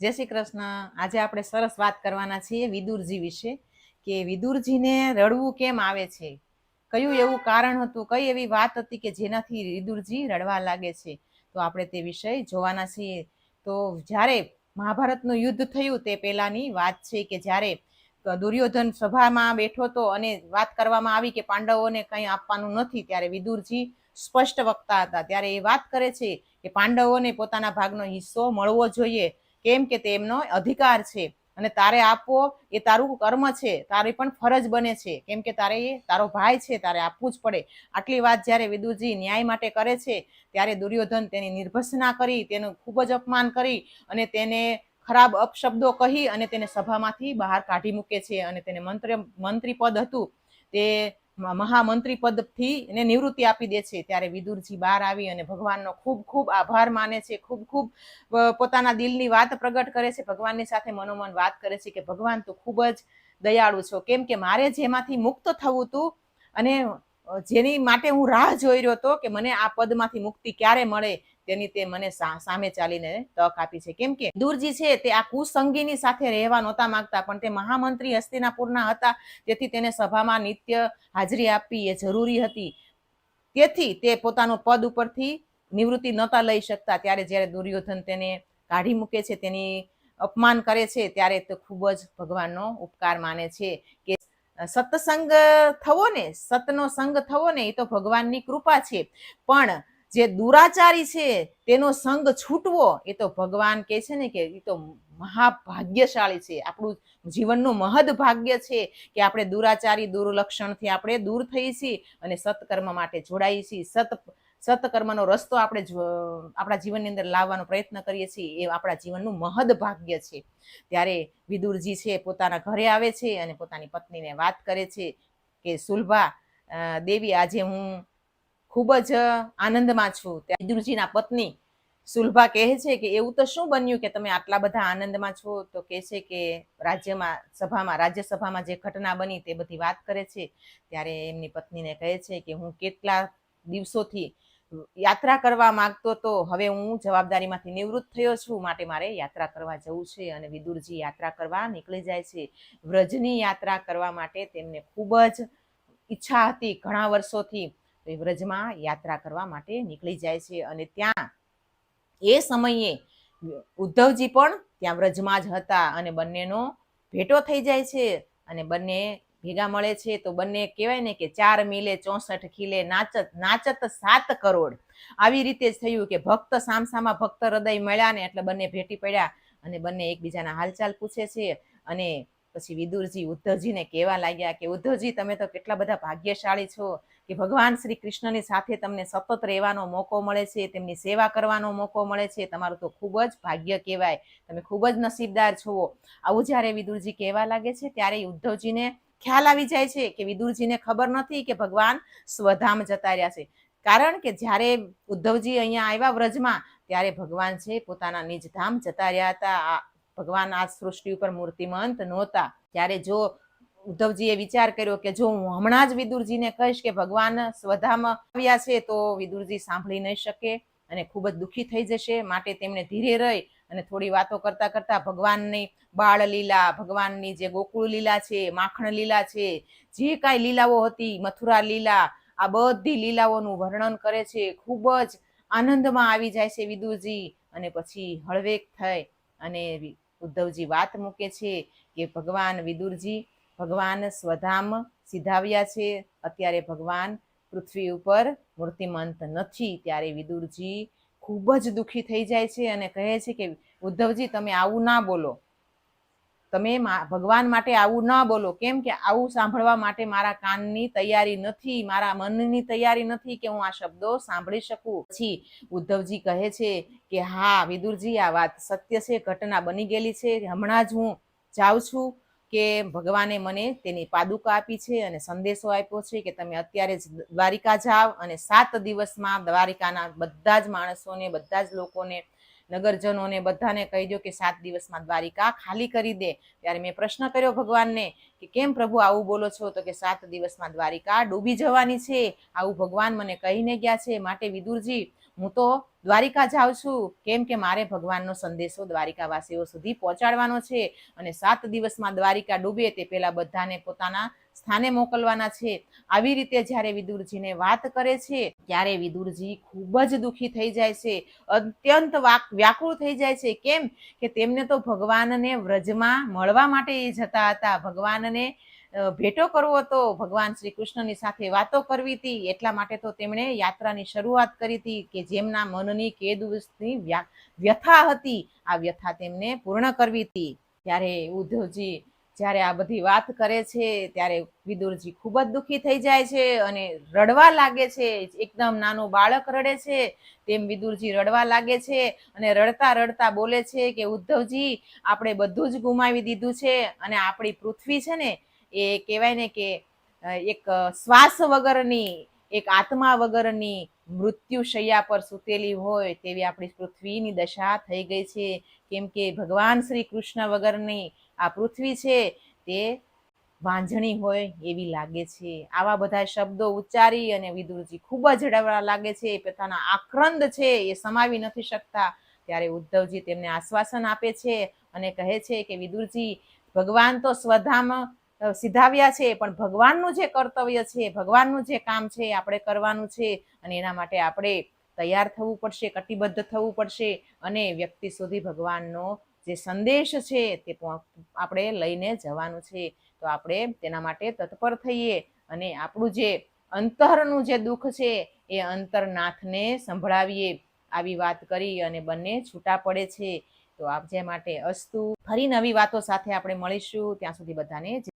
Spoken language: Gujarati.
જય શ્રી કૃષ્ણ. આજે આપણે સરસ વાત કરવાના છીએ વિદુરજી વિશે કે વિદુરજીને રડવું કેમ આવે છે? કયું એવું કારણ હતું? કઈ એવી વાત હતી કે જેનાથી વિદુરજી રડવા લાગે છે? તો આપણે તે વિષય જોવાના છીએ. તો જ્યારે મહાભારતનું યુદ્ધ થયું તે પહેલાની વાત છે કે જ્યારે દુર્યોધન સભામાં બેઠો હતો અને વાત કરવામાં આવી કે પાંડવોને કંઈ આપવાનું નથી, ત્યારે વિદુરજી સ્પષ્ટ વક્તા હતા. ત્યારે એ વાત કરે છે કે પાંડવોને પોતાના ભાગનો હિસ્સો મળવો જોઈએ. કેમ કે તેમનો અધિકાર છે અને તારે આપવો એ તારું કર્મ છે, તારી પણ ફરજ બને છે. કેમ કે તારે એ, તારો ભાઈ છે, તારે આપવું જ પડે. આટલી વાત જ્યારે વિદુજી ન્યાય માટે કરે છે, ત્યારે દુર્યોધન તેની નિર્ભસના કરી, તેનું ખૂબ જ અપમાન કરી અને તેને ખરાબ અપશબ્દો કહી અને તેને સભામાંથી બહાર કાઢી મૂકે છે અને તેને મંત્ર મંત્રી પદ હતું તે મહામંત્રી પદથી એને નિવૃત્તિ આપી દે છે. ત્યારે વિદુરજી બહાર આવી અને ભગવાનનો ખૂબ ખૂબ આભાર માને છે. ખૂબ ખૂબ પોતાના દિલની વાત પ્રગટ કરે છે. ભગવાનની સાથે મનોમન વાત કરે છે કે, ભગવાન, તું ખૂબ જ દયાળુ છો. કેમ કે મારે જેમાંથી મુક્ત થવું હતું અને જેની માટે હું રાહ જોઈ રહ્યો હતો કે, મને આ પદમાંથી મુક્તિ ક્યારે મળે? તેની તે મને સામે ચાલીને તક આપી છે. કેમ કે દૂરજી છે તે આ કુસંગીની સાથે રહેવા નહોતા માંગતા, પણ તે મહામંત્રી હસ્તિનાપુરના હતા તેથી તેને સભામાં નિત્ય હાજરી આપવી એ જરૂરી હતી. તેથી તે પોતાનું પદ ઉપરથી નિવૃત્તિ નહોતા લઈ શકતા. ત્યારે જ્યારે દુર્યોધન તેને કાઢી મૂકે છે, તેની અપમાન કરે છે, ત્યારે તે ખૂબ જ ભગવાનનો ઉપકાર માને છે કે સત્સંગ થવો ને, સતનો સંગ થવો ને, એ તો ભગવાનની કૃપા છે. પણ જે દુરાચારી છે, તેનો સંગ છૂટવો, એ તો ભગવાન કે છે ને કે એ તો મહાભાગ્યશાળી છે. આપણું જીવનનું મહદ ભાગ્ય છે કે આપણે દુરાચારી, દુર્લક્ષણથી આપણે દૂર થઈ છીએ અને સત્કર્મ માટે જોડાઈએ છીએ. સત, સત્કર્મનો રસ્તો આપણે આપણા જીવનની અંદર લાવવાનો પ્રયત્ન કરીએ છીએ, એ આપણા જીવનનું મહદ ભાગ્ય છે. ત્યારે વિદુરજી છે પોતાના ઘરે આવે છે અને પોતાની પત્નીને વાત કરે છે કે, સુલભા દેવી, આજે હું ખૂબ જ આનંદમાં છું. ત્યાં વિદુરજીના પત્ની સુલભા કહે છે કે, એવું તો શું બન્યું કે તમે આટલા બધા આનંદમાં છો? તો કહે છે કે, રાજ્યમાં, સભામાં, રાજ્યસભામાં જે ઘટના બની તે બધી વાત કરે છે. ત્યારે એમની પત્નીને કહે છે કે, હું કેટલા દિવસોથી યાત્રા કરવા માંગતો તો હવે હું જવાબદારીમાંથી નિવૃત્ત થયો છું. માટે મારે યાત્રા કરવા જવું છે. અને વિદુરજી યાત્રા કરવા નીકળી જાય છે. વ્રજની યાત્રા કરવા માટે તેમને ખૂબ જ ઈચ્છા હતી. ઘણા વર્ષોથી તો એ વ્રજમાં યાત્રા કરવા માટે નીકળી જાય છે અને ત્યાં એ સમયે ઉદ્ધવજી પણ ત્યાં વ્રજમાં જ હતા અને બંનેનો ભેટો થઈ જાય છે અને બંને ભેગા મળે છે. તો બંને કહેવાય ને કે ચાર મિલે ચોસઠ ખીલે નાચત નાચત સાત કરોડ. આવી રીતે જ થયું કે ભક્ત સામસામા ભક્ત હૃદય મળ્યા ને એટલે બંને ભેટી પડ્યા અને બંને એકબીજાના હાલચાલ પૂછે છે અને પછી વિદુરજી, ઉદ્ધવજીને કહેવા લાગ્યા કે, ઉદ્ધવજી, તમે તો કેટલા બધા ભાગ્યશાળી છો કે ભગવાન શ્રી કૃષ્ણની સાથે તમને સતત રહેવાનો મોકો મળે છે, તેમની સેવા કરવાનો મોકો મળે છે. તમારું તો ખૂબ જ ભાગ્ય કહેવાય. તમે ખૂબ જ નસીબદાર છો. આવું જ્યારે વિદુરજી કહેવા લાગે છે, ત્યારે ઉદ્ધવજીને ખ્યાલ આવી જાય છે કે વિદુરજીને ખબર નથી કે ભગવાન સ્વધામ જતા રહ્યા છે. કારણ કે જ્યારે ઉદ્ધવજી અહીંયા આવ્યા વ્રજમાં, ત્યારે ભગવાન છે પોતાના નિજધામ જતા રહ્યા હતા. આ ભગવાન આ સૃષ્ટિ ઉપર મૂર્તિમંત નહોતા. ત્યારે જો ઉદ્ધવજીએ વિચાર કર્યો કે જો હું હમણાં જ વિદુરજીને કહીશ કે ભગવાન સ્વધામાં આવ્યા છે, તો વિદુરજી સાંભળી નહીં શકે અને ખૂબ જ દુઃખી થઈ જશે. માટે તેમણે ધીરે રહી અને થોડી વાતો કરતા કરતા ભગવાનની બાળ લીલા, ભગવાનની જે ગોકુળ લીલા છે, માખણ લીલા છે, જે કાંઈ લીલાઓ હતી, મથુરા લીલા, આ બધી લીલાઓનું વર્ણન કરે છે, ખૂબ જ આનંદમાં આવી જાય છે વિદુરજી અને પછી હળવેક થઈ અને ઉદ્ધવજી વાત મૂકે છે કે ભગવાન વિદુરજી ભગવાન સ્વધામ સિધાવ્યા છે. અત્યારે ભગવાન પૃથ્વી ઉપર મૂર્તિમંત નથી. ત્યારે વિદુરજી ખૂબ જ દુઃખી થઈ જાય છે અને કહે છે કે, ઉદ્ધવજી, તમે આવું ના બોલો. તમે ભગવાન માટે આવું ન બોલો. કેમ કે આવું સાંભળવા માટે મારા કાનની તૈયારી નથી, મારા મનની તૈયારી નથી કે હું આ શબ્દો સાંભળી શકું. પછી ઉદ્ધવજી કહે છે કે, હા, વિદુરજી, આ વાત સત્ય છે, ઘટના બની ગયેલી છે. હમણાં જ હું જાઉં છું કે ભગવાને મને તેની પાદુકા આપી છે અને સંદેશો આપ્યો છે કે તમે અત્યારે જ દ્વારિકા જાઓ અને સાત દિવસમાં દ્વારિકાના બધા જ માણસોને, બધા જ લોકોને નગરજનોને બધાને કહી દો કે સાત દિવસમાં દ્વારિકા ખાલી કરી દે. ત્યારે મેં પ્રશ્ન કર્યો ભગવાનને કે કેમ પ્રભુ આવું બોલો છો? તો કે સાત દિવસમાં દ્વારિકા ડૂબી જવાની છે. આવું ભગવાન મને કહીને ગયા છે. માટે વિદુરજી, હું તો દ્વારિકા જાઉં છું. કેમ કે મારે ભગવાનનો સંદેશો દ્વારિકાવાસીઓ સુધી પહોંચાડવાનો છે. અને સાત દિવસમાં દ્વારિકા ડૂબે તે પહેલાં બધાને પોતાના સ્થાને મોકલવાના છે. આવી રીતે જ્યારે વિદુરજીને વાત કરે છે, ત્યારે વિદુરજી ખૂબ જ દુઃખી થઈ જાય છે. અત્યંત વ્યાકુળ થઈ જાય છે. કેમ કે તેમને તો ભગવાનને વ્રજમાં મળવા માટે એ જતા હતા. ભગવાનને ભેટો કરવો હતો. ભગવાન શ્રી કૃષ્ણની સાથે વાતો કરવી હતી. એટલા માટે તો તેમણે યાત્રાની શરૂઆત કરી હતી કે જેમના મનની કેદુની વ્યા- વ્યથા હતી, આ વ્યથા તેમને પૂર્ણ કરવી હતી. ત્યારે ઉદ્ધવજી જ્યારે આ બધી વાત કરે છે, ત્યારે વિદુરજી ખૂબ જ દુઃખી થઈ જાય છે અને રડવા લાગે છે. એકદમ નાનું બાળક રડે છે, તેમ વિદુરજી રડવા લાગે છે અને રડતા રડતા બોલે છે કે, ઉદ્ધવજી, આપણે બધું જ ગુમાવી દીધું છે અને આપણી પૃથ્વી છે ને, એ કહેવાય ને કે એક શ્વાસ વગરની, એક આત્મા વગરની મૃત્યુ શૈયા પર સૂતેલી હોય તેવી આપણી પૃથ્વીની દશા થઈ ગઈ છે. કેમ કે ભગવાન શ્રી કૃષ્ણ વગરની આ પૃથ્વી છે તે વાંઝણી હોય એવી લાગે છે. આવા બધા શબ્દો ઉચ્ચારી અને વિદુરજી ખૂબ જ રડવા લાગે છે. પોતાના આક્રંદ છે એ સમાવી નથી શકતા. ત્યારે ઉદ્ધવજી તેમને આશ્વાસન આપે છે અને કહે છે કે વિદુરજી, ભગવાન તો સ્વધામ સિધાવ્યા છે, પણ ભગવાનનું જે કર્તવ્ય છે, ભગવાનનું જે કામ છે આપણે કરવાનું છે અને એના માટે આપણે તૈયાર થવું પડશે, કટિબદ્ધ થવું પડશે અને વ્યક્તિ સુધી ભગવાનનો જે સંદેશ છે, તે આપણે લઈને જવાનું છે. તો આપણે તેના માટે તત્પર થઈએ અને આપણું જે અંતરનું જે દુઃખ છે, એ અંતરનાથને સંભળાવીએ આવી વાત કરી અને બંને છૂટા પડે છે. તો આપ જે માટે અસ્તુ, ફરી નવી વાતો સાથે આપણે મળીશું. ત્યાં સુધી બધાને